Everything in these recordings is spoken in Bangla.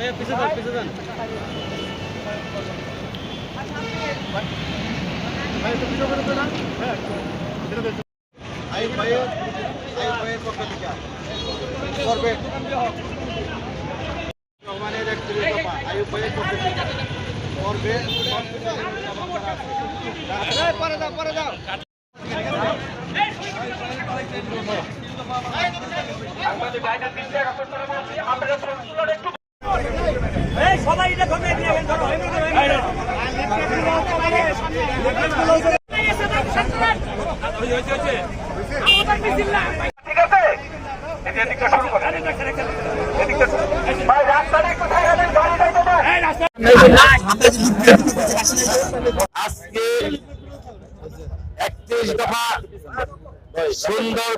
ভাইয়া পিছে যান পিছে যান আইব ভাইয়ের পক্ষ থেকে করবে রহমানের একত্রিশ দফা আইব ভাইয়ের পক্ষ থেকে করবে পরে দাও পরে দাও আজকে একত্রিশ দফা সুন্দর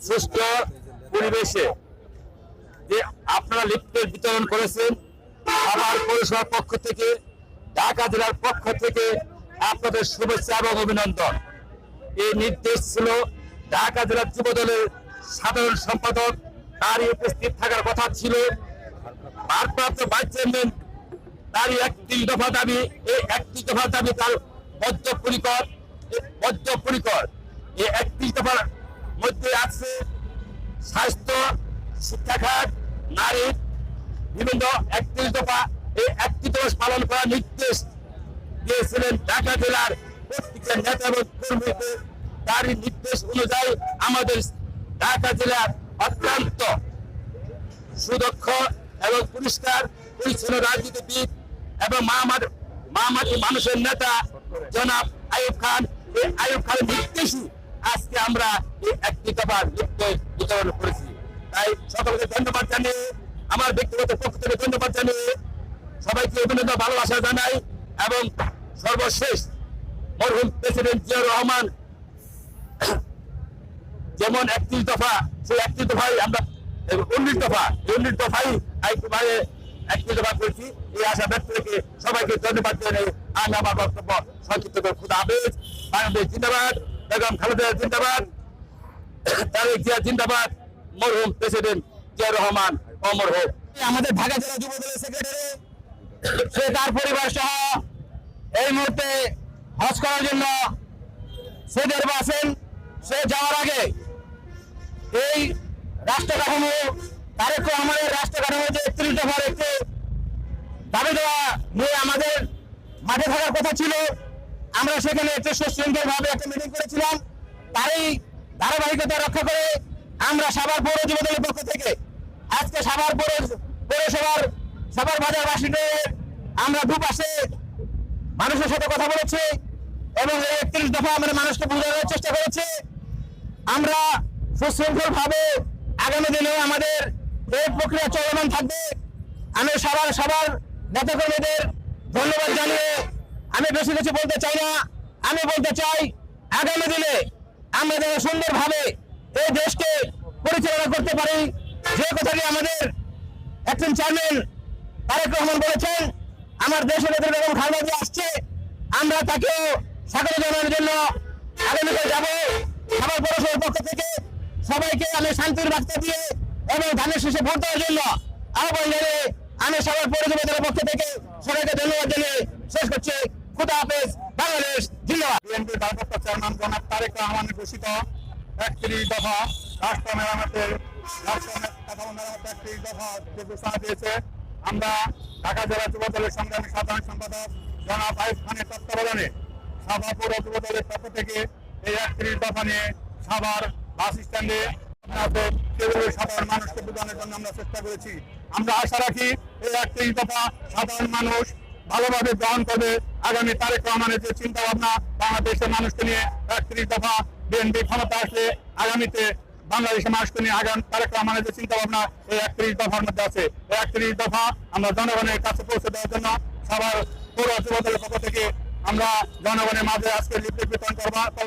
সুষ্ঠু পরিবেশে যে আপনারা লিফটের বিতরণ করেছেন আমার পৌরসভার পক্ষ থেকে, ঢাকা জেলার পক্ষ থেকে আপনাদের শুভেচ্ছা এবং অভিনন্দন। এই নির্দেশ ছিল ঢাকা জেলার যুব দলের সাধারণ সম্পাদক। তারই উপস্থিত থাকার কথা ছিল। ভারপ্রাপ্ত ভাইস চেয়ারম্যান তারই একত্রিশ দফা দাবি, এই একত্রিশ দফা দাবি তার বদ্ধপরিকর বদ্ধপরিকর এই একত্রিশ দফার মধ্যে আছে স্বাস্থ্য, শিক্ষাখাত নারীর বিভিন্ন একত্রিশ দফা, এই দফা পালন করার নির্দেশ দিয়েছিলেন ঢাকা জেলার প্রত্যেকটা নেতা এবং কর্মীকে। তারই নির্দেশ অনুযায়ী আমাদের ঢাকা জেলার অত্যন্ত সুদক্ষ এবং পরিষ্কার, পরিচ্ছন্ন রাজনীতিবিদ এবং মামার মামাটি মানুষের নেতা জনাব আইব খান। এই আইব খানের নির্দেশই আজকে আমরা এই একটি দফার নির্দেশ বিতরণ করেছি। তাই সকলকে ধন্যবাদ জানিয়ে আমার ব্যক্তিগত পক্ষ থেকে ধন্যবাদ জানিয়ে সবাইকে অভিনন্দন, ভালোবাসা জানাই এবং সর্বশেষ মরহুম প্রেসিডেন্ট জিয়া রহমান যেমন একত্রিশ দফা, সেই একত্রিশ দফাই আমরা, উনিশ দফা উনিশ দফাই একবারে একত্রিশ দফা করেছি। এই আশা ব্যক্ত রেখে সবাইকে ধন্যবাদ জানাই আমি আমার বক্তব্য সংক্ষিপ্ত করে খুদা হাফেজ। বাংলাদেশ জিন্দাবাদ, বেগম খালেদা জিন্দাবাদ, তারেক জিয়া জিন্দাবাদ, মরহুম প্রেসিডেন্ট জিয়া রহমান। অমর হোক। আমাদের ঢাকা জেলা যুব দলের সেক্রেটারি সে তার পরিবার সহ এই মুহূর্তে হজ করার জন্য সৌদের আছেন। সে যাওয়ার আগে এই রাষ্ট্র কাঠামো তারেক আমাদের রাষ্ট্র কাঠামো যে একত্রিশ দফার একটি দাবি দেওয়া নিয়ে আমাদের মাঠে থাকার কথা ছিল আমরা সেখানে একটু সুশৃঙ্খল ভাবে একটা মিটিং করেছিলাম। তারই ধারাবাহিকতা রক্ষা করে আমরা সাভার পৌর যুব দলের পক্ষ থেকে আজকে সাভার পৌর পৌরসভার সাভার বাজার বাসিন্দাদের আমরা দুপাশে মানুষের সাথে কথা বলেছি এবং একত্রিশ দফা আমরা মানুষকে বোঝানোর চেষ্টা করেছি। আমরা সুশৃঙ্খল ভাবে আগামী দিনে আমাদের এই প্রক্রিয়া চলমান থাকবে। আমি সবার সবার নেতাকর্মীদের ধন্যবাদ জানিয়ে আমি বেশি কিছু বলতে চাই না। আমি বলতে চাই, আগামী দিনে আমরা যেন সুন্দরভাবে এই দেশকে পরিচালনা করতে পারি। যে কথাটি আমাদের একজন চেয়ারম্যান তারেক রহমান বলেছেন, আমার দেশের নেত্রী বেগম খালেদা জিয়া আসছে, আমরা তাকেও স্বাগত জানানোর জন্য আগামীকাল যাব। সবার পৌরসভার পক্ষ থেকে সবাইকে আমি শান্তির বার্তা দিয়ে এবং ধানের শেষে ভোট দেওয়ার জন্য আহ্বান জানিয়ে আমি সবার পৌরসভা পক্ষ থেকে সবাইকে ধন্যবাদ জানিয়ে শেষ করছি। খুদা হাফেজ, বাংলাদেশ জিন্দাবাদ। বিএনপির ভারপ্রাপ্ত চেয়ারম্যান জনাব তারেক রহমানের ঘোষিত একত্রিশ দফা রাষ্ট্র মেরামতের আমরা ঢাকা জেলা সাধারণ সম্পাদক খানের তত্ত্বাবধানে সাভা দলের পক্ষ থেকে এই একত্রিশ দফা নিয়ে সাভার বাস সাধারণ মানুষকে বোঝানোর জন্য আমরা চেষ্টা করেছি। আমরা আশা রাখি এই একত্রিশ সাধারণ মানুষ ভালোভাবে গ্রহণ করবে। আগামী তারেক রহমানের যে চিন্তা ভাবনা বাংলাদেশের মানুষকে নিয়ে একত্রিশ দফা বিএনপি ক্ষমতা আসলে আগামীতে বাংলাদেশের মানুষকে নিয়ে আগামী তারেক রহমানের যে চিন্তা ভাবনা এই একত্রিশ দফার মধ্যে আছে। এই একত্রিশ দফা আমরা জনগণের কাছে পৌঁছে দেওয়ার জন্য সবার পৌর যুবদলের পক্ষ থেকে আমরা জনগণের মাঝে আজকে বিতরণ করবা